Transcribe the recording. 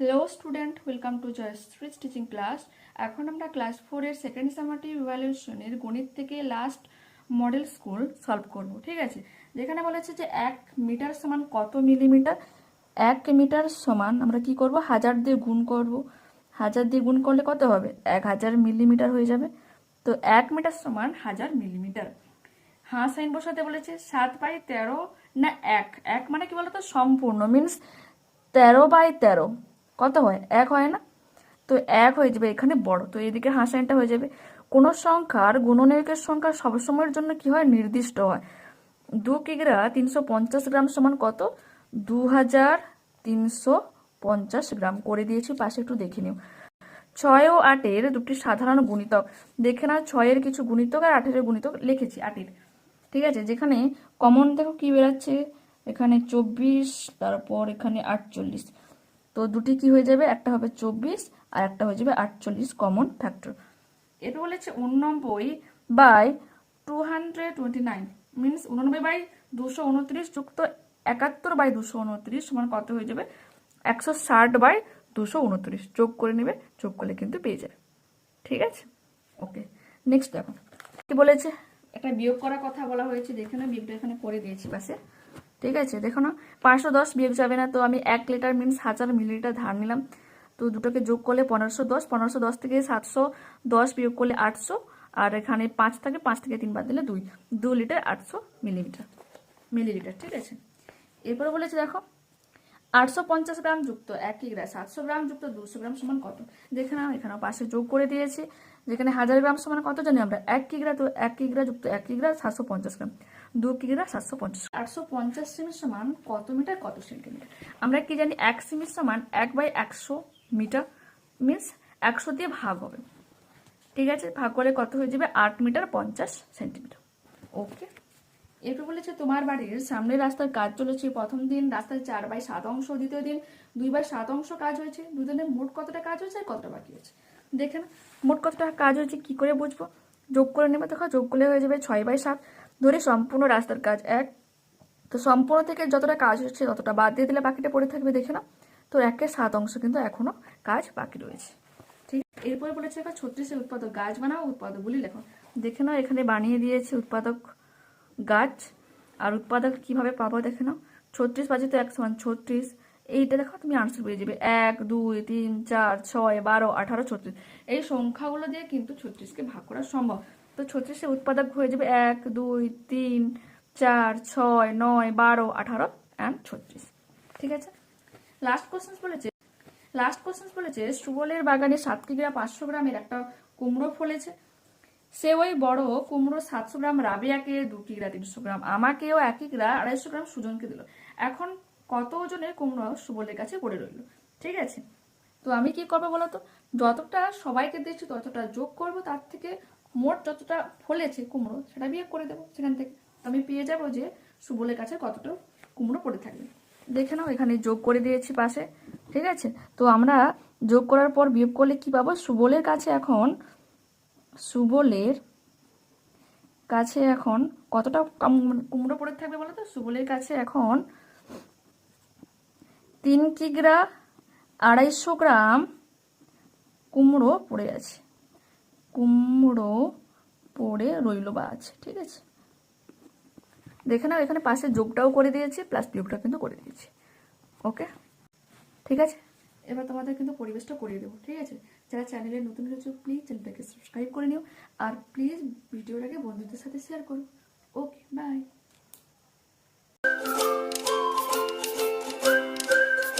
Hello student welcome to Joyshree teaching class এখন আমরা class ফোরের সেকেন্ড সামাটিভ ইভ্যালুয়েশনের গণিত থেকে লাস্ট মডেল স্কুল সলভ করব, ঠিক আছে? যেখানে বলেছে যে এক মিটার সমান কত মিলিমিটার এক মিটার সমান আমরা কি করব? হাজার দিয়ে গুণ করব। হাজার দিয়ে গুণ করলে কত হবে? এক হাজার মিলিমিটার হয়ে যাবে। তো এক মিটার সমান হাজার মিলিমিটার হাঁ, সাইন বসাতে বলেছে সাত বাই তেরো না এক? এক মানে কি বলতো? সম্পূর্ণ। মিনস তেরো বাই তেরো। কত হয়? এক হয় না? তো এক হয়ে যাবে, এখানে বড়। তো এদিকে হাঁ সাইনটা হয়ে যাবে। কোনো সংখ্যার গুণনীয়কের সংখ্যা সবসময়ের জন্য কি হয়? নির্দিষ্ট হয়। দু কিগ্রা তিনশো পঞ্চাশ গ্রাম সমান কত? দু হাজার তিনশো পঞ্চাশ গ্রাম। করে দিয়েছি, পাশে একটু দেখে নিও। ছয় ও আটের দুটি সাধারণ গুণিতক। দেখে না ছয়ের কিছু গুণিতক আর আটের গুণিতক লিখেছি, আটের। ঠিক আছে? যেখানে কমন দেখো কি বেরাচ্ছে? এখানে চব্বিশ, তারপর এখানে আটচল্লিশ। তো দুটি কি হয়ে যাবে? একটা হবে চব্বিশ আর একটা হয়ে যাবে আটচল্লিশ কমন ফ্যাক্টর এটা বলেছে উননব্বই by two hundred twenty nine means উননব্বই বাই দুশো উনত্রিশ যুক্ত একাত্তর বাই দুশো উনত্রিশ সমান কত হয়ে যাবে? একশো ষাট বাই দুশো উনত্রিশ। যোগ করে নেবে, যোগ করলে কিন্তু পেয়ে যাবে। ঠিক আছে? ওকে নেক্সট দেখো। কি বলেছে? একটা বিয়োগ করার কথা বলা হয়েছে, দেখে না বিয়োগটা এখানে করে দিয়েছি পাশে ঠিক আছে? দেখো না, পাঁচশো দশ বিয়োগ যাবে না, তো আমি এক লিটার মিনস হাজার মিলিলিটার ধার নিলাম। তো দুটোকে যোগ করলে পনেরোশো দশ পনেরোশো দশ থেকে সাতশো দশ বিয়োগ করলে আটশো, আর এখানে পাঁচ থাকে, পাঁচ থেকে তিন বাদ দিলে দুই। দু লিটার আটশো মিলিমিটার, মিলিলিটার, ঠিক আছে? এরপরে বলেছে দেখো, আটশো পঞ্চাশ গ্রাম যুক্ত এক কিগ্রা সাতশো গ্রাম যুক্ত দুশো গ্রাম সমান কত? দেখে নাও, এখানে পাশে যোগ করে দিয়েছি। যেখানে হাজার গ্রাম সমান কত জানি আমরা? এক কিগ্রা তো এক কিগ্রা যুক্ত এক কিগ্রা সাতশো পঞ্চাশ গ্রাম। দু কিগ্রা সাতশো পঞ্চাশ। আটশো পঞ্চাশ সেমি সমান কত মিটার কত সেন্টিমিটার? আমরা কি জানি এক সেমি সমান এক বাই একশো মিটার মিনস একশো দিয়ে ভাগ হবে। ঠিক আছে? ভাগ করলে কত হয়ে যাবে? আট মিটার পঞ্চাশ সেন্টিমিটার। ওকে। এরপর বলেছে তোমার বাড়ির সামনের রাস্তার কাজ চলেছে। প্রথম দিন রাস্তার চার বাই সাত অংশ দ্বিতীয় দিন দুই বাই সাত অংশ কাজ হয়েছে। দুদিনে মোট কতটা কাজ হয়েছে আর কতটা বাকি হয়েছে? দেখে না মোট কতটা কাজ হয়েছে কি করে বুঝব? যোগ করে নেবে দেখো যোগ করলে হয়ে যাবে ছয় বাই সাত। ধরে সম্পূর্ণ রাস্তার কাজ। এক, তো সম্পূর্ণ থেকে যতটা কাজ হচ্ছে ততটা বাদ দিয়ে দিলে বাকিটা পড়ে থাকবে, দেখে না তো একে সাত অংশ কিন্তু এখনও কাজ বাকি রয়েছে। ঠিক, এরপরে বলেছে এখন ছত্রিশের উৎপাদক গাছ বানাও, উৎপাদকগুলি লেখো। দেখে নাও, এখানে বানিয়ে দিয়েছে উৎপাদক গাছ। আর উৎপাদক কীভাবে পাবো দেখে নাও। ছত্রিশ বাজে তো এক সমান ছত্রিশ। এইটা দেখো, তুমি আনসার পেয়ে যাবে। এক, দুই, তিন, চার, ছয়, বারো, আঠারো, ছত্রিশ। এই সংখ্যাগুলো দিয়ে কিন্তু ছত্রিশকে ভাগ করা সম্ভব। তো ছত্রিশে উৎপাদক হয়ে যাবে এক, দুই, তিন, চার, ছয়, নয়, বারো, আঠারো অ্যান্ড ছত্রিশ। ঠিক আছে? লাস্ট কোশ্চেন বলেছে। লাস্ট কোশ্চেন বলেছে সুবলের বাগানে সাত কিগ্রা পাঁচশো গ্রামের একটা কুমড়ো ফলেছে। সে ওই বড় কুমড়ো সাতশো গ্রাম, রাবিয়াকে দু কিগ্রা তিনশো গ্রাম, আমাকেও এক কিগ্রা আড়াইশো গ্রাম সুজনকে দিল। এখন কত ওজনের কুমড়ো সুবলের কাছে পড়ে রইল? ঠিক আছে? তো আমি কি করব বলতো যতটা সবাইকে দিচ্ছি ততটা যোগ করব, তার থেকে মোট যতটা ফলেছে কুমড়ো, সেটা বিয়ে করে দেবো সেখান থেকে। আমি পেয়ে যাব যে সুবলের কাছে কতটা কুমড়ো পড়ে থাকবে। দেখে নাও, এখানে যোগ করে দিয়েছি পাশে, ঠিক আছে? তো আমরা যোগ করার পর বিয়োগ করলে কি পাবো? সুবলের কাছে এখন, সুবলের কাছে এখন কতটা কুমড়ো পড়ে থাকবে বলো তো? সুবলের কাছে এখন তিন কিগ্রা আড়াইশো গ্রাম কুমড়ো পড়ে আছে। কুমড়ো পড়ে রইল আছে, ঠিক আছে? দেখে নাও, এখানে পাশে যোগটাও করে দিয়েছি প্লাস বিয়োগটাও কিন্তু করে দিয়েছি। ওকে ঠিক আছে? এবার তোমাদের কিন্তু পরিবেশটা করিয়ে দেবো, ঠিক আছে? যারা চ্যানেলে নতুন হয়েছে প্লিজ চ্যানেলটাকে সাবস্ক্রাইব করে নিও। আর প্লিজ ভিডিওটাকে বন্ধুদের সাথে শেয়ার করো। Okay bye